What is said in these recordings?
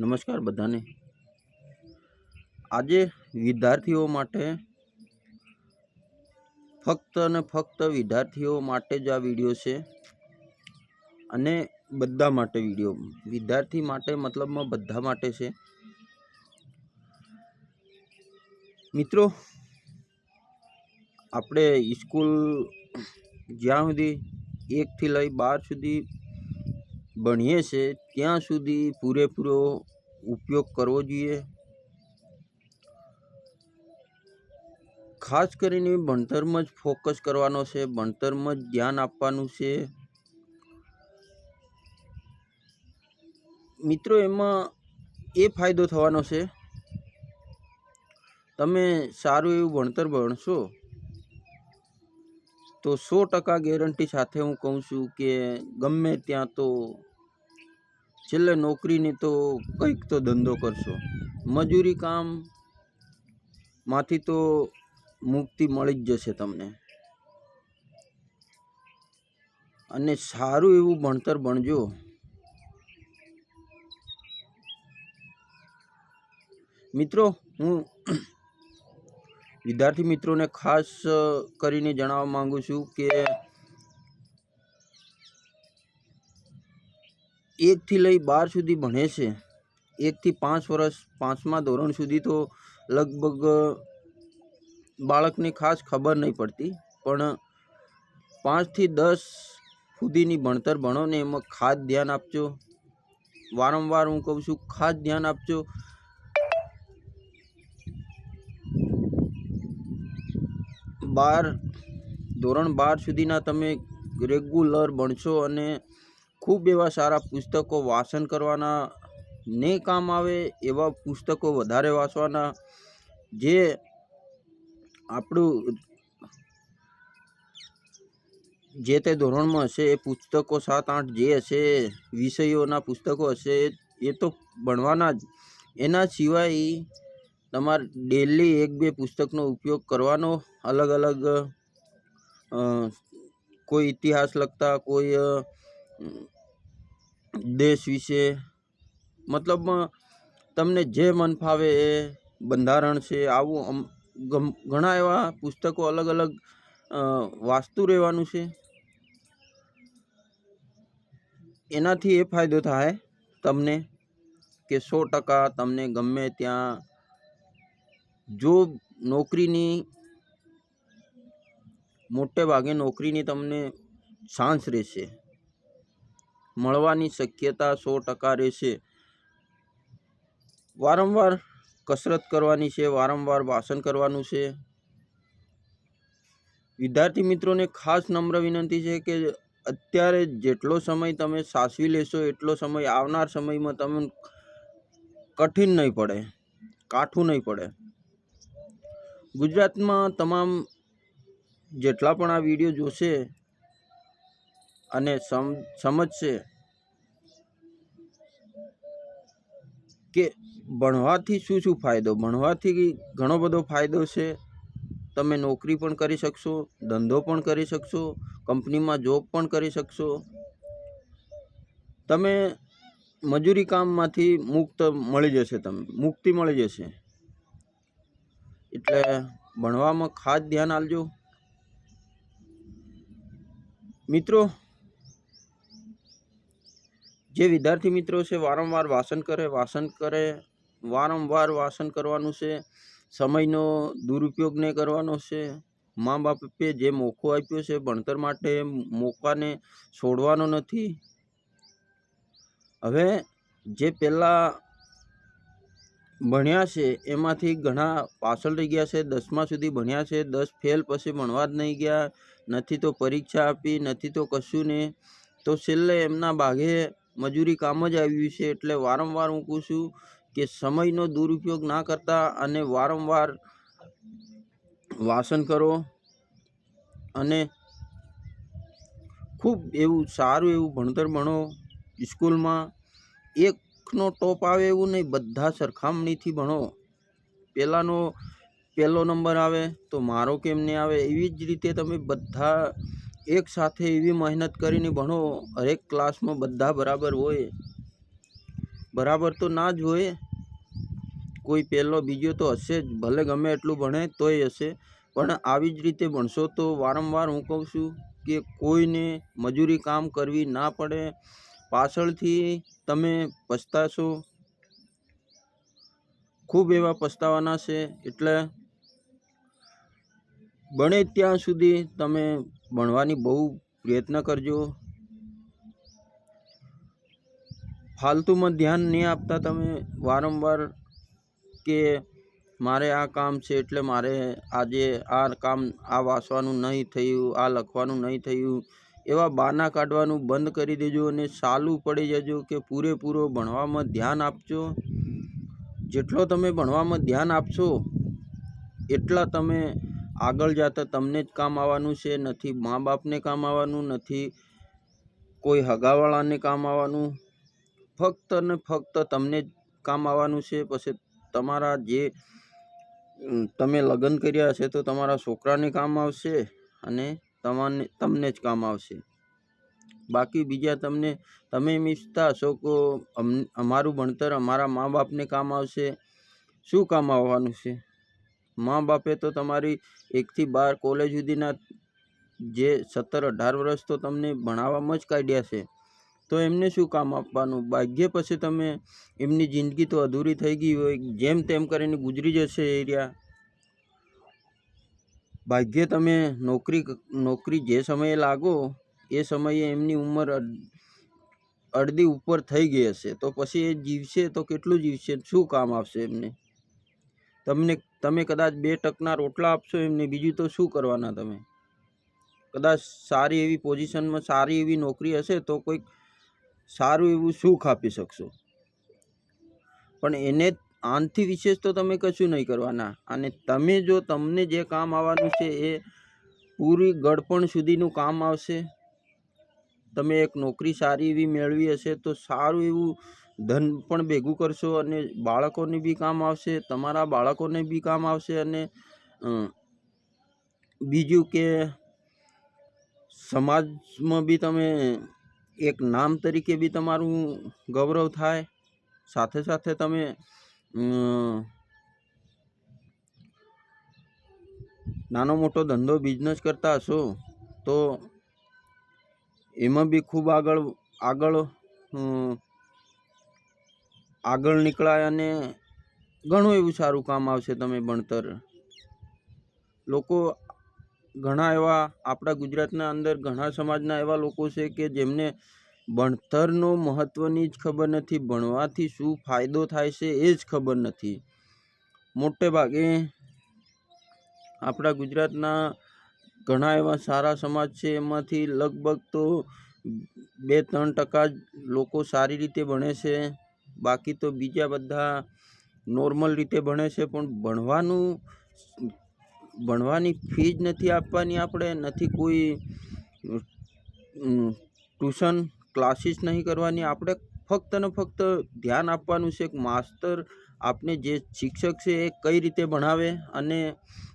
નમસ્કાર બધાને. આજે વિદ્યાર્થીઓ માટે ફક્ત અને ફક્ત વિદ્યાર્થીઓ માટે જ આ વીડિયો છે અને બધા માટે વીડિયો. વિદ્યાર્થી માટે મતલબમાં બધા માટે છે. મિત્રો, આપણે સ્કૂલ જ્યાં સુધી એકથી લઈ બાર સુધી ભણીએ છીએ ત્યાં સુધી પૂરેપૂરો ઉપયોગ કરવો જોઈએ. ખાસ કરીને ભણતરમાં જ ફોકસ કરવાનો છે, ભણતરમાં જ ધ્યાન આપવાનું છે. મિત્રો, એમાં એ ફાયદો થવાનો છે, તમે સારું એવું ભણતર ભણશો, તો સો ટકા ગેરંટી સાથે હું કહું છું કે ગમે ત્યાં તો છેલ્લે નોકરીની તો કંઈક તો ધંધો કરશો. મજૂરી કામમાંથી તો મુક્તિ મળી જ જશે તમને. અને સારું એવું ભણતર ભણજો. મિત્રો, હું વિદ્યાર્થી મિત્રોને ખાસ કરીને જણાવવા માગું છું કે એકથી લઈ બાર સુધી ભણે છે. એકથી પાંચ વર્ષ, પાંચમા ધોરણ સુધી તો લગભગ બાળકને ખાસ ખબર નહીં પડતી, પણ પાંચથી દસ સુધીની ભણતર ભણો ને એમાં ખાસ ધ્યાન આપજો. વારંવાર હું કહું છું, ખાસ ધ્યાન આપજો. બાર, ધોરણ બાર સુધીના તમે રેગ્યુલર ભણશો અને ખૂબ એવા સારા પુસ્તકો વાંચન કરવાના ને કામ આવે એવા પુસ્તકો વધારે વાંચવાના જે આપણું જે તે ધોરણમાં હશે, એ પુસ્તકો સાત, આઠ જે હશે, વિષયોના પુસ્તકો હશે, એ તો ભણવાના જ. એના સિવાય તમારે ડેલી એક, બે પુસ્તકનો ઉપયોગ કરવાનો અલગ અલગ કોઈ ઇતિહાસ લગતા કોઈ દેશ વિશે, મતલબ તમને જે મન ફાવે એ બંધારણ છે, આવું ઘણા એવા પુસ્તકો અલગ અલગ વાંચતું રહેવાનું છે. એનાથી એ ફાયદો થાય તમને કે સો ટકા તમને ગમે ત્યાં જો નોકરીની, મોટે ભાગે નોકરીની તમને ચાન્સ રહેશે. મળવાની શક્યતા સો ટકા રહેશે. વારંવાર કસરત કરવાની છે, વારંવાર ભાષણ કરવાનું છે. વિદ્યાર્થી મિત્રોને ખાસ નમ્ર વિનંતી છે કે અત્યારે જેટલો સમય તમે સાસવી લેશો, એટલો સમય આવનાર સમયમાં તમે કઠિન નહીં પડે, કાઠું નહીં પડે. ગુજરાતમાં તમામ જેટલા પણ આ વીડિયો જોશે અને સમ, સમજશે કે ભણવાથી શું શું ફાયદો? ભણવાથી ઘણો બધો ફાયદો છે. તમે નોકરી પણ કરી શકશો, ધંધો પણ કરી શકશો, કંપનીમાં જોબ પણ કરી શકશો. તમે મજૂરી કામમાંથી મુક્ત મળી જશે તમે, મુક્તિ મળી જશે. એટલે ભણવામાં ખાસ ધ્યાન આપજો. મિત્રો જે વિદ્યાર્થી મિત્રો છે, વારંવાર વાસન કરે વાસન કરે, વારંવાર વાસન કરવાનું છે, સમયનો દુરુપયોગ નહીં કરવાનો છે મા બાપે જે મોકો આપ્યો છે ભણતર માટે મોકાને છોડવાનો નથી. હવે જે પહેલાં ભણ્યા છે, એમાંથી ઘણા પાછળ રહી ગયા છે, દસમા સુધી ભણ્યા છે, દસ ફેલ પછી ભણવા જ નહીં ગયા, નથી તો પરીક્ષા આપી, નથી તો કશું ને તો છેલ્લે એમના ભાગે મજૂરી કામ જ આવ્યું છે એટલે વારંવાર હું કહું છું કે સમયનો દુરુપયોગ ના કરતા અને વારંવાર વાસન કરો અને ખૂબ એવું સારું એવું ભણતર ભણો સ્કૂલમાં. એકનો ટોપ આવે એવું નહીં, બધા સરખામણીથી ભણો. પહેલાંનો પહેલો નંબર આવે તો મારો કેમ નહીં આવે? એવી જ રીતે તમે બધા એક સાથે એવી મહેનત કરીને ભણો, હરેક ક્લાસમાં બધા બરાબર હોય. બરાબર તો ના જ હોય. કોઈ પહેલો બીજો તો હશે જ, ભલે ગમે એટલું ભણે તોય હશે. પણ આવી જ રીતે ભણશો તો વારંવાર હું કહું છું કે કોઈને મજૂરી કામ કરવી ના પડે. પાછળથી તમે પછતાશો ખૂબ એવા પછતાવાના છે. એટલે બને ત્યાં સુધી તમે ભણવાની બહુ પ્રયત્ન કરજો. ફાલતુમાં ધ્યાન નહીં આપતા તમે વારંવાર કે મારે આ કામ છે એટલે મારે આજે આ કામ આ વાંચવાનું નહીં થયું, આ લખવાનું નહીં થયું, એવા બાના કાઢવાનું બંધ કરી દેજો અને સાલું પડી જજો કે પૂરેપૂરો ભણવામાં ધ્યાન આપજો. જેટલો તમે ભણવામાં ધ્યાન આપશો, એટલા તમે આગળ જતા તમને જ કામ આવવાનું છે, નથી મા બાપને કામ આવવાનું, નથી કોઈ હગાવાળાને કામ આવવાનું. ફક્ત ને ફક્ત તમને જ કામ આવવાનું છે. પછી તમારા જે તમે લગ્ન કર્યા હશે તો તમારા છોકરાને કામ આવશે અને તમાને, તમને જ કામ આવશે. બાકી બીજા તમને, તમે એમ ઈચ્છતા હશો કે અમારું ભણતર અમારા મા બાપને કામ આવશે. શું કામ આવવાનું છે? મા બાપે તો તમારી એકથી બાર કોલેજ સુધીના જે સત્તર અઢાર વર્ષ તો તમને ભણાવવામાં જ કાઢ્યા છે. તો એમને શું કામ આપવાનું? ભાગ્ય પછી તમે એમની જિંદગી તો અધૂરી થઈ ગઈ હોય, જેમ તેમ કરીને ગુજરી જશે એરિયા ભાગ્ય તમે નોકરી નોકરી જે સમયે લાગો, એ સમયે એમની ઉંમર અડ- અડધી ઉપર થઈ ગઈ હશે. તો પછી એ જીવશે તો કેટલું જીવશે? શું કામ આવશે એમને? તમને, તમે કદાચ બે ટકના રોટલા આપશો એમને, બીજું તો શું કરવાના તમે? કદાચ સારી એવી પોઝિશનમાં સારી એવી નોકરી હશે તો કોઈક સારું એવું સુખ આપી શકશો. પણ એને આનથી વિશેષ તો તમે કશું નહીં કરવાના. અને તમે જો તમને જે કામ આવવાનું છે એ પૂરી ગળપણ સુધીનું કામ આવશે, તમે એક નોકરી સારી એવી મેળવી હશે તો સારું એવું ધન પણ ભેગું કરશો અને બાળકોને બી કામ આવશે, તમારા બાળકોને બી કામ આવશે અને બીજું કે સમાજમાં બી તમે એક નામ તરીકે બી તમારું ગૌરવ થાય, સાથે સાથે તમે નાનો મોટો ધંધો બિઝનેસ કરતા હશો, તો એમાં બી ખૂબ આગળ આગળ આગળ નીકળાય અને ઘણું એવું સારું કામ આવશે તમે ભણતર. લોકો ઘણા એવા આપણા ગુજરાતના અંદર ઘણા સમાજના એવા લોકો છે કે જેમને ભણતરનો મહત્ત્વની જ ખબર નથી, ભણવાથી શું ફાયદો થાય છે એ જ ખબર નથી. મોટે ભાગે આપણા ગુજરાતના ઘણા એવા સારા સમાજ છે, એમાંથી લગભગ તો બે ત્રણ ટકા જ લોકો સારી રીતે ભણે છે. બાકી તો બીજા બધા નોર્મલ રીતે ભણે છે, પણ ભણવાનું ભણવાની ફી જ નથી આપવાની આપણે, નથી કોઈ ટ્યુશન ક્લાસીસ નહીં કરવાની. આપણે ફક્ત ને ફક્ત ધ્યાન આપવાનું છે કે માસ્તર આપને જે શિક્ષક છે એ કઈ રીતે ભણાવે અને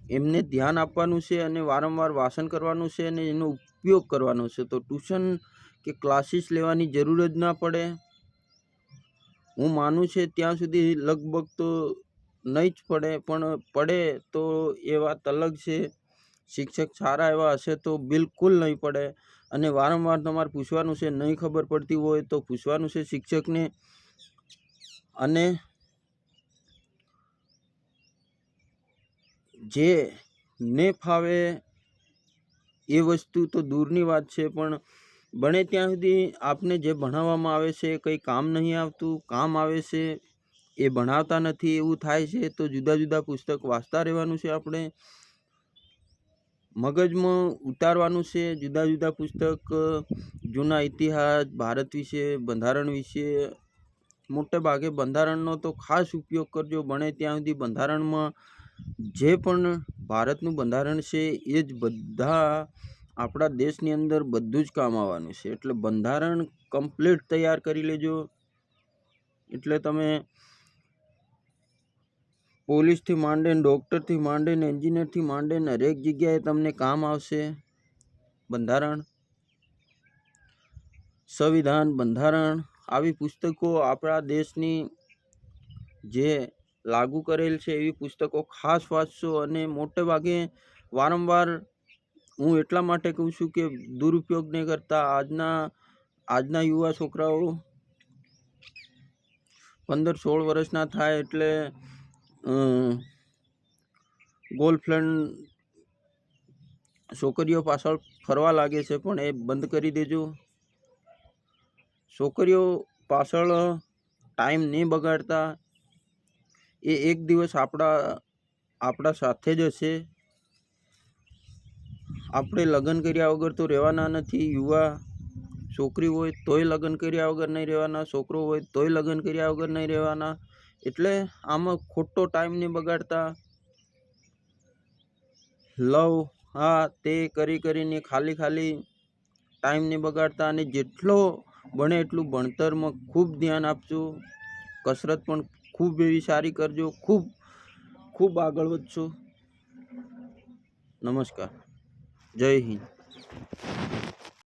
એમને ધ્યાન આપવાનું છે અને વારંવાર વાસન કરવાનું છે અને એનો ઉપયોગ કરવાનો છે. તો ટ્યુશન કે ક્લાસીસ લેવાની જરૂર જ ના પડે. હું માનું છે ત્યાં સુધી લગભગ તો નહીં જ પડે, પણ પડે તો એ વાત અલગ છે. શિક્ષક સારા એવા હશે તો બિલકુલ નહીં પડે. અને વારંવાર તમારે પૂછવાનું છે, નહીં ખબર પડતી હોય તો પૂછવાનું છે શિક્ષકને. અને જે ને ફાવે એ વસ્તુ તો દૂરની વાત છે, પણ બને ત્યાં સુધી આપને જે ભણાવવામાં આવે છે, કંઈ કામ નહીં આવતું, કામ આવે છે, એ ભણાવતા નથી, એવું થાય છે, તો જુદા જુદા પુસ્તક વાંચતા રહેવાનું છે આપણે. મગજમાં ઉતારવાનું છે, જુદા જુદા પુસ્તક, જૂના ઇતિહાસ, ભારત વિશે, બંધારણ વિશે. મોટે ભાગે બંધારણનો તો ખાસ ઉપયોગ કરજો, બને ત્યાં સુધી બંધારણમાં જે પણ ભારતનું બંધારણ છે, એ જ બધા આપણા દેશની અંદર બધું જ કામ આવવાનું છે. એટલે બંધારણ કમ્પ્લીટ તૈયાર કરી લેજો. એટલે તમે પોલીસથી માંડીને ડૉક્ટરથી માંડીને એન્જિનિયરથી માંડીને હરેક જગ્યાએ તમને કામ આવશે. બંધારણ, સંવિધાન, બંધારણ, આવી પુસ્તકો આપણા દેશની જે લાગુ કરેલ છે એવી પુસ્તકો ખાસ વાંચશો અને મોટે ભાગે વારંવાર હું એટલા માટે કહું છું કે દુરુપયોગ નહીં કરતા આજના આજના યુવા છોકરાઓ પંદર સોળ વર્ષના થાય એટલે ગર્લફ્રેન્ડ છોકરીઓ પાછળ ફરવા લાગે છે પણ એ બંધ કરી દેજો. છોકરીઓ પાછળ ટાઈમ નહીં બગાડતા. એ એક દિવસ આપણા આપણા સાથે જ હશે. આપણે લગ્ન કર્યા વગર તો રહેવાના નથી. યુવા છોકરી હોય તોય લગ્ન કર્યા વગર નહીં રહેવાના, છોકરો હોય તોય લગ્ન કર્યા વગર નહીં રહેવાના. એટલે આમાં ખોટો ટાઈમ નહીં બગાડતા. લવ, હા, તે કરી કરીને ખાલી ખાલી ટાઈમ નહીં બગાડતા અને જેટલો બને એટલું ભણતરમાં ખૂબ ધ્યાન આપજો. કસરત પણ ખૂબ એવી સારી કરજો. ખૂબ ખૂબ આગળ વધશો. નમસ્કાર. જય હિન્દ.